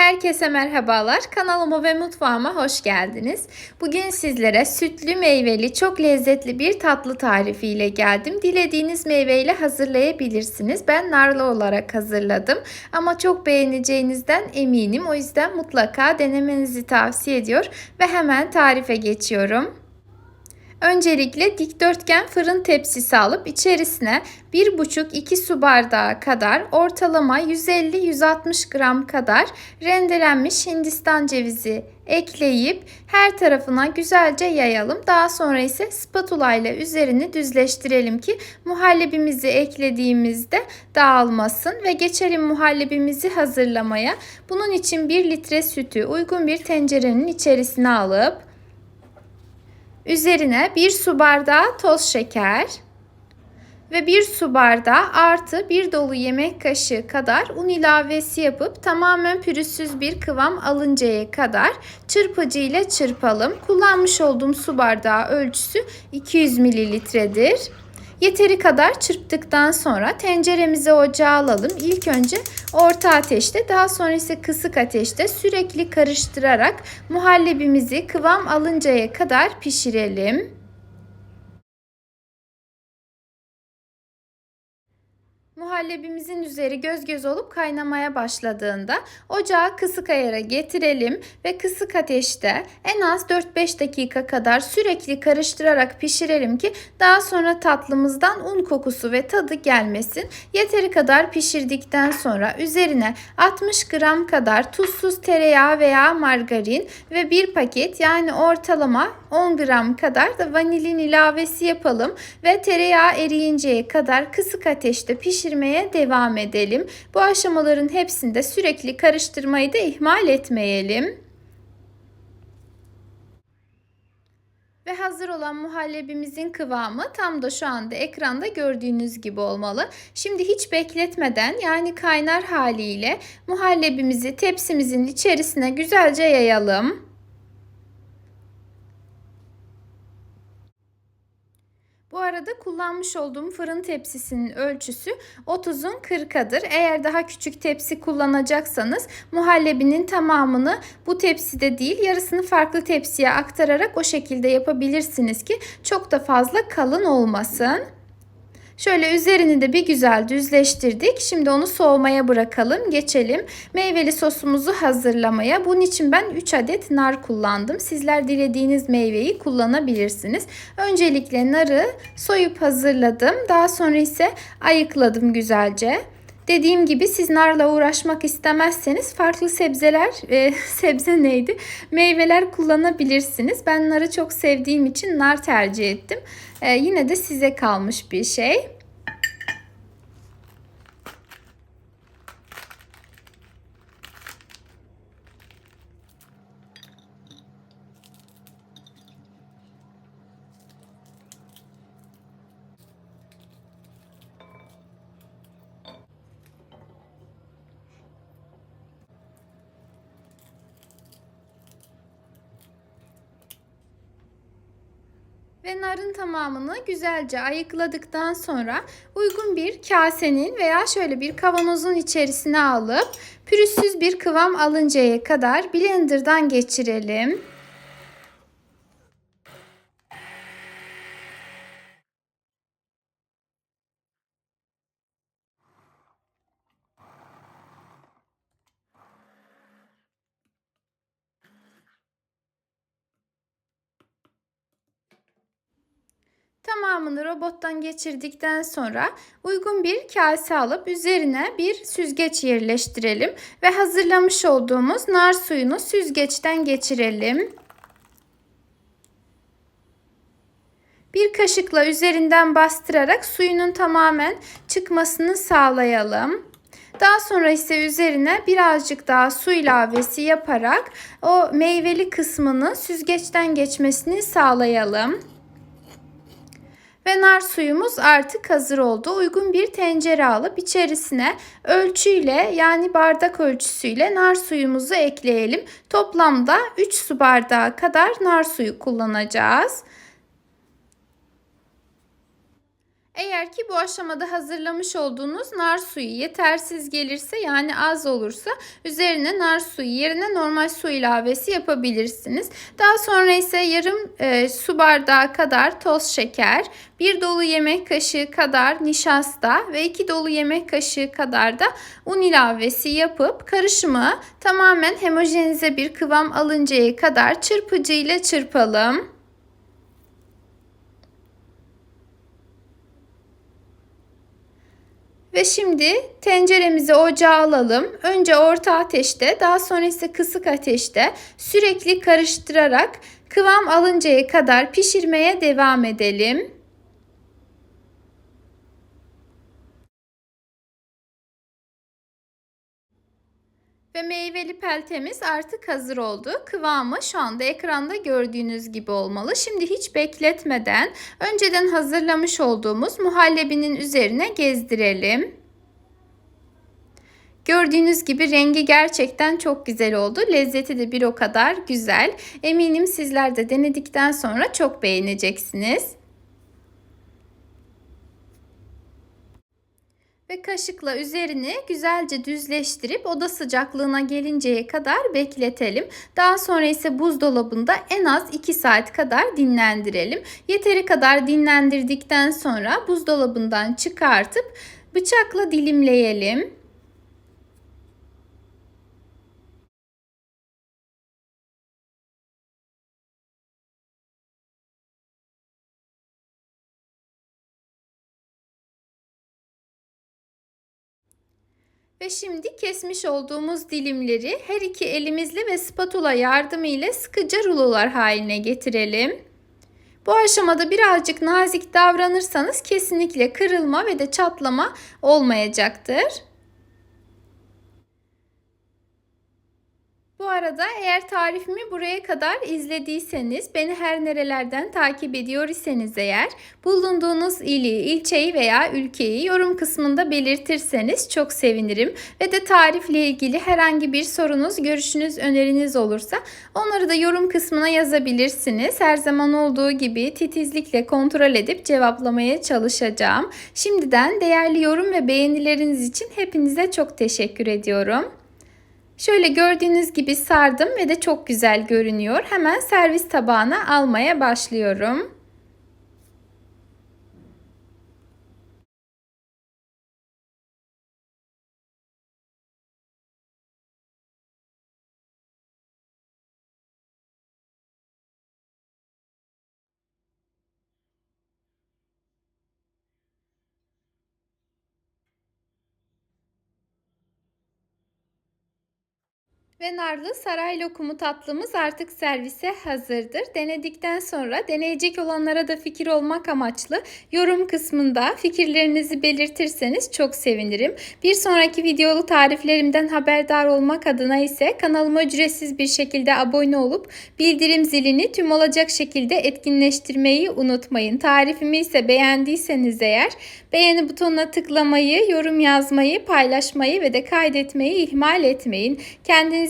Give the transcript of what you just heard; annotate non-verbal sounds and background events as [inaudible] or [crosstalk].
Herkese merhabalar. Kanalıma ve mutfağıma hoş geldiniz. Bugün sizlere sütlü meyveli çok lezzetli bir tatlı tarifiyle geldim. Dilediğiniz meyveyle hazırlayabilirsiniz. Ben narlı olarak hazırladım ama çok beğeneceğinizden eminim. O yüzden mutlaka denemenizi tavsiye ediyor ve hemen tarife geçiyorum. Öncelikle dikdörtgen fırın tepsisi alıp içerisine 1,5-2 su bardağı kadar ortalama 150-160 gram kadar rendelenmiş hindistan cevizi ekleyip her tarafına güzelce yayalım. Daha sonra ise spatula ile üzerini düzleştirelim ki muhallebimizi eklediğimizde dağılmasın ve geçelim muhallebimizi hazırlamaya. Bunun için 1 litre sütü uygun bir tencerenin içerisine alıp Üzerine 1 su bardağı toz şeker ve 1 su bardağı artı 1 dolu yemek kaşığı kadar un ilavesi yapıp tamamen pürüzsüz bir kıvam alıncaya kadar çırpıcı ile çırpalım. Kullanmış olduğum su bardağı ölçüsü 200 mililitredir. Yeteri kadar çırptıktan sonra tenceremizi ocağa alalım. İlk önce orta ateşte daha sonra ise kısık ateşte sürekli karıştırarak muhallebimizi kıvam alıncaya kadar pişirelim. Muhallebimizin üzeri göz göz olup kaynamaya başladığında ocağı kısık ayara getirelim ve kısık ateşte en az 4-5 dakika kadar sürekli karıştırarak pişirelim ki daha sonra tatlımızdan un kokusu ve tadı gelmesin. Yeteri kadar pişirdikten sonra üzerine 60 gram kadar tuzsuz tereyağı veya margarin ve bir paket yani ortalama 10 gram kadar da vanilin ilavesi yapalım ve tereyağı eriyinceye kadar kısık ateşte pişirmeye devam edelim. Bu aşamaların hepsinde sürekli karıştırmayı da ihmal etmeyelim. Ve hazır olan muhallebimizin kıvamı tam da şu anda ekranda gördüğünüz gibi olmalı. Şimdi hiç bekletmeden yani kaynar haliyle muhallebimizi tepsimizin içerisine güzelce yayalım. Bu arada kullanmış olduğum fırın tepsisinin ölçüsü 30'un 40'adır. Eğer daha küçük tepsi kullanacaksanız muhallebinin tamamını bu tepside değil yarısını farklı tepsiye aktararak o şekilde yapabilirsiniz ki çok da fazla kalın olmasın. Şöyle üzerini de bir güzel düzleştirdik. Şimdi onu soğumaya bırakalım. Geçelim meyveli sosumuzu hazırlamaya. Bunun için ben 3 adet nar kullandım. Sizler dilediğiniz meyveyi kullanabilirsiniz. Öncelikle narı soyup hazırladım. Daha sonra ise ayıkladım güzelce. Dediğim gibi siz narla uğraşmak istemezseniz farklı sebzeler, e, [laughs] sebze neydi? Meyveler kullanabilirsiniz. Ben narı çok sevdiğim için nar tercih ettim. E, yine de size kalmış bir şey. Ve narın tamamını güzelce ayıkladıktan sonra uygun bir kasenin veya şöyle bir kavanozun içerisine alıp pürüzsüz bir kıvam alıncaya kadar blenderdan geçirelim. Tamamını robottan geçirdikten sonra uygun bir kase alıp üzerine bir süzgeç yerleştirelim ve hazırlamış olduğumuz nar suyunu süzgeçten geçirelim. Bir kaşıkla üzerinden bastırarak suyunun tamamen çıkmasını sağlayalım. Daha sonra ise üzerine birazcık daha su ilavesi yaparak o meyveli kısmını süzgeçten geçmesini sağlayalım. Ve nar suyumuz artık hazır oldu. Uygun bir tencere alıp içerisine ölçüyle yani bardak ölçüsüyle nar suyumuzu ekleyelim. Toplamda 3 su bardağı kadar nar suyu kullanacağız. Eğer ki bu aşamada hazırlamış olduğunuz nar suyu yetersiz gelirse yani az olursa üzerine nar suyu yerine normal su ilavesi yapabilirsiniz. Daha sonra ise yarım e, su bardağı kadar toz şeker, bir dolu yemek kaşığı kadar nişasta ve iki dolu yemek kaşığı kadar da un ilavesi yapıp karışımı tamamen homojenize bir kıvam alıncaya kadar çırpıcı ile çırpalım. Ve şimdi tenceremizi ocağa alalım. Önce orta ateşte, daha sonra ise kısık ateşte sürekli karıştırarak kıvam alıncaya kadar pişirmeye devam edelim. Ve meyveli peltemiz artık hazır oldu. Kıvamı şu anda ekranda gördüğünüz gibi olmalı. Şimdi hiç bekletmeden önceden hazırlamış olduğumuz muhallebinin üzerine gezdirelim. Gördüğünüz gibi rengi gerçekten çok güzel oldu. Lezzeti de bir o kadar güzel. Eminim sizler de denedikten sonra çok beğeneceksiniz. Ve kaşıkla üzerini güzelce düzleştirip oda sıcaklığına gelinceye kadar bekletelim. Daha sonra ise buzdolabında en az 2 saat kadar dinlendirelim. Yeteri kadar dinlendirdikten sonra buzdolabından çıkartıp bıçakla dilimleyelim. Ve şimdi kesmiş olduğumuz dilimleri her iki elimizle ve spatula yardımıyla sıkıca rulolar haline getirelim. Bu aşamada birazcık nazik davranırsanız kesinlikle kırılma ve de çatlama olmayacaktır. Arada eğer tarifimi buraya kadar izlediyseniz, beni her nerelerden takip ediyor iseniz eğer, bulunduğunuz ili, ilçeyi veya ülkeyi yorum kısmında belirtirseniz çok sevinirim. Ve de tarifle ilgili herhangi bir sorunuz, görüşünüz, öneriniz olursa onları da yorum kısmına yazabilirsiniz. Her zaman olduğu gibi titizlikle kontrol edip cevaplamaya çalışacağım. Şimdiden değerli yorum ve beğenileriniz için hepinize çok teşekkür ediyorum. Şöyle gördüğünüz gibi sardım ve de çok güzel görünüyor. Hemen servis tabağına almaya başlıyorum. Ve narlı saray lokumu tatlımız artık servise hazırdır. Denedikten sonra deneyecek olanlara da fikir olmak amaçlı yorum kısmında fikirlerinizi belirtirseniz çok sevinirim. Bir sonraki videolu tariflerimden haberdar olmak adına ise kanalıma ücretsiz bir şekilde abone olup bildirim zilini tüm olacak şekilde etkinleştirmeyi unutmayın. Tarifimi ise beğendiyseniz eğer beğeni butonuna tıklamayı, yorum yazmayı, paylaşmayı ve de kaydetmeyi ihmal etmeyin. Kendinize